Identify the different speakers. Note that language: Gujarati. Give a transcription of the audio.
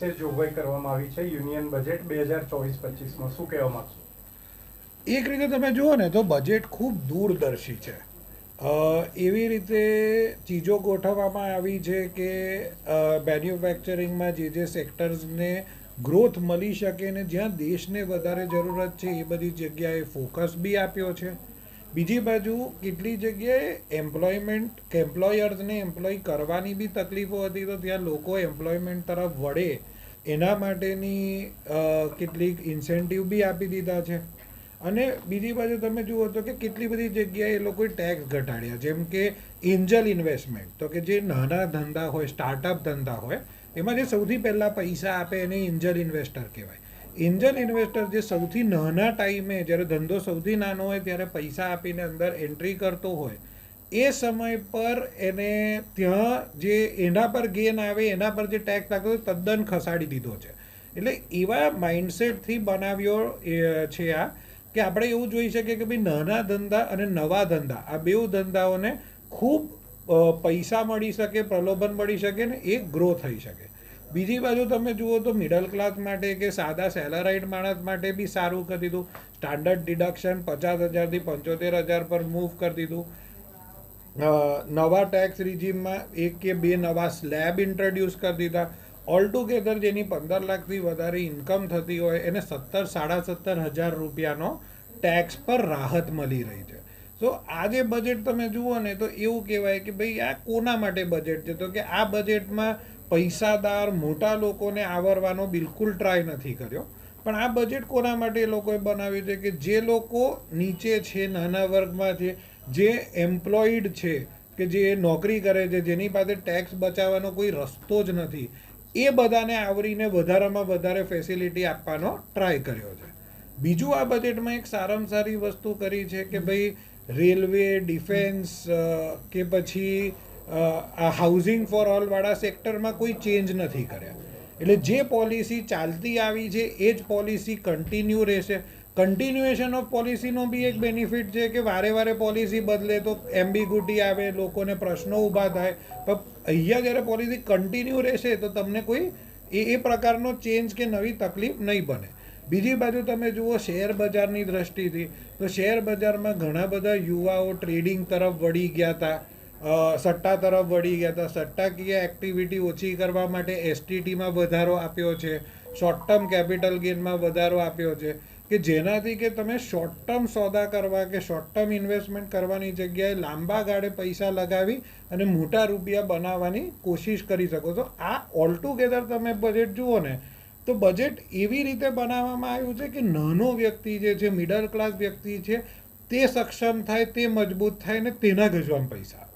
Speaker 1: વિશેષ જોગવાઈ કરવામાં આવી છે, યુનિયન બજેટ બે હજાર ચોવીસ પચીસમાં શું કહેવા માગશો?
Speaker 2: એક રીતે તમે જુઓ ને તો બજેટ ખૂબ દૂરદર્શી છે. એવી રીતે ચીજો ગોઠવવામાં આવી છે કે મેન્યુફેક્ચરિંગમાં જે જે સેક્ટર્સને ગ્રોથ મળી શકે ને જ્યાં દેશને વધારે જરૂરત છે એ બધી જગ્યાએ ફોકસ બી આપ્યો છે. બીજી બાજુ કેટલી જગ્યાએ એમ્પ્લોયમેન્ટ કે એમ્પ્લોયર્સને એમ્પ્લોય કરવાની બી તકલીફો હતી તો ત્યાં લોકો એમ્પ્લોયમેન્ટ તરફ વળે. એના માટેની કેટલીક ઇન્સેન્ટિવ બી આપી દીધા છે. અને બીજી બાજુ તમે જુઓ તો કે કેટલી બધી જગ્યાએ એ લોકોએ ટેક્સ ઘટાડ્યા. જેમ કે એન્જલ ઇન્વેસ્ટમેન્ટ તો કે જે નાના ધંધા હોય સ્ટાર્ટઅપ ધંધા હોય, એમાં જે સૌથી પહેલાં પૈસા આપે એને એન્જલ ઇન્વેસ્ટર કહેવાય. એન્જલ ઇન્વેસ્ટર જે સૌથી નાના ટાઈમે જ્યારે ધંધો સૌથી નાનો હોય, ત્યારે પૈસા આપીને અંદર એન્ટ્રી કરતો હોય, એ સમય પર એને ત્યાં જે એના પર ગેન આવે, એના પર જે ટેક્સ લાગતો તદ્દન ખસાડી દીધો છે. એટલે એવા માઇન્ડસેટથી બનાવ્યો છે આ, કે આપણે એવું જોઈ શકીએ કે ભાઈ નાના ધંધા અને નવા ધંધા, આ બેઉ ધંધાઓને ખૂબ પૈસા મળી શકે, પ્રલોભન મળી શકે ને એ ગ્રો થઈ શકે. બીજી બાજુ તમે જુઓ તો મિડલ ક્લાસ માટે કે સાદા સેલરાઇટ માણસ માટે બી સારું કરી દીધું. સ્ટાન્ડર્ડ ડિડક્શન પચાસ હજારથી પંચોતેર હજાર પર મૂવ કરી દીધું. નવા ટેક્સ રિજીમમાં એક કે બે નવા સ્લેબ ઇન્ટ્રોડ્યુસ કરી દીધા. ઓલ ટુગેધર જેની પંદર લાખથી વધારે ઇન્કમ થતી હોય, એને સત્તર, સાડા સત્તર હજાર રૂપિયાનો ટેક્સ પર રાહત મળી રહી છે. સો આ જે બજેટ તમે જુઓ ને, તો એવું કહેવાય કે ભાઈ આ કોના માટે બજેટ છે? તો કે આ બજેટમાં પૈસાદાર મોટા લોકોને આવરવાનો બિલકુલ ટ્રાય નથી કર્યો. પણ આ બજેટ કોના માટે એ લોકોએ બનાવ્યું છે કે જે લોકો નીચે છે નાના વર્ગમાં છે જે એમ્પ્લોઈડ છે કે જે નોકરી કરે છે જેની પાસે ટેક્સ બચાવવાનો કોઈ રસ્તો જ નથી એ બધાને આવરીને વધારામાં વધારે ફેસિલિટી આપવાનો ટ્રાય કર્યો છે. બીજું આ બજેટમાં એક સારામાં સારી વસ્તુ કરી છે કે ભાઈ રેલવે ડિફેન્સ કે પછી આ હાઉસિંગ ફોર ઓલવાળા સેક્ટરમાં કોઈ ચેન્જ નથી કર્યા. એટલે જે પોલિસી ચાલતી આવી છે, એ જ પોલિસી કન્ટિન્યુ રહેશે. કન્ટિન્યુએશન ઓફ પોલિસીનો બી એક બેનિફિટ છે કે વારે વારે પોલિસી બદલે તો એમ્બિગ્યુટી આવે, લોકોને પ્રશ્નો ઊભા થાય. પણ અહીંયા જ્યારે પોલિસી કન્ટિન્યુ રહેશે તો તમને કોઈ એ એ પ્રકારનો ચેન્જ કે નવી તકલીફ નહીં બને. બીજી બાજુ તમે જુઓ શેર બજારની દ્રષ્ટિથી, તો શેર બજારમાં ઘણા બધા યુવાઓ ટ્રેડિંગ તરફ વળી ગયા હતા. સટ્ટા તરફ વળી ગયા હતા. સટ્ટાકીય એક્ટિવિટી ઓછી કરવા માટે એસટીટીમાં વધારો આપ્યો છે. શોર્ટ ટર્મ કેપિટલ ગેઇનમાં વધારો આપ્યો છે. કે જેનાથી કે તમે શોર્ટ ટર્મ સોદા કરવા કે શોર્ટ ટર્મ ઇન્વેસ્ટમેન્ટ કરવાની જગ્યાએ લાંબા ગાળે પૈસા લગાવી અને મોટા રૂપિયા બનાવવાની કોશિશ કરી શકો છો. આ ઓલ ટુગેધર તમે બજેટ જુઓ ને, તો બજેટ એવી રીતે બનાવવામાં આવ્યું છે કે નાનો વ્યક્તિ જે છે મિડલ ક્લાસ વ્યક્તિ છે, તે સક્ષમ થાય, તે મજબૂત થાય ને તેના ગજવામાં પૈસા.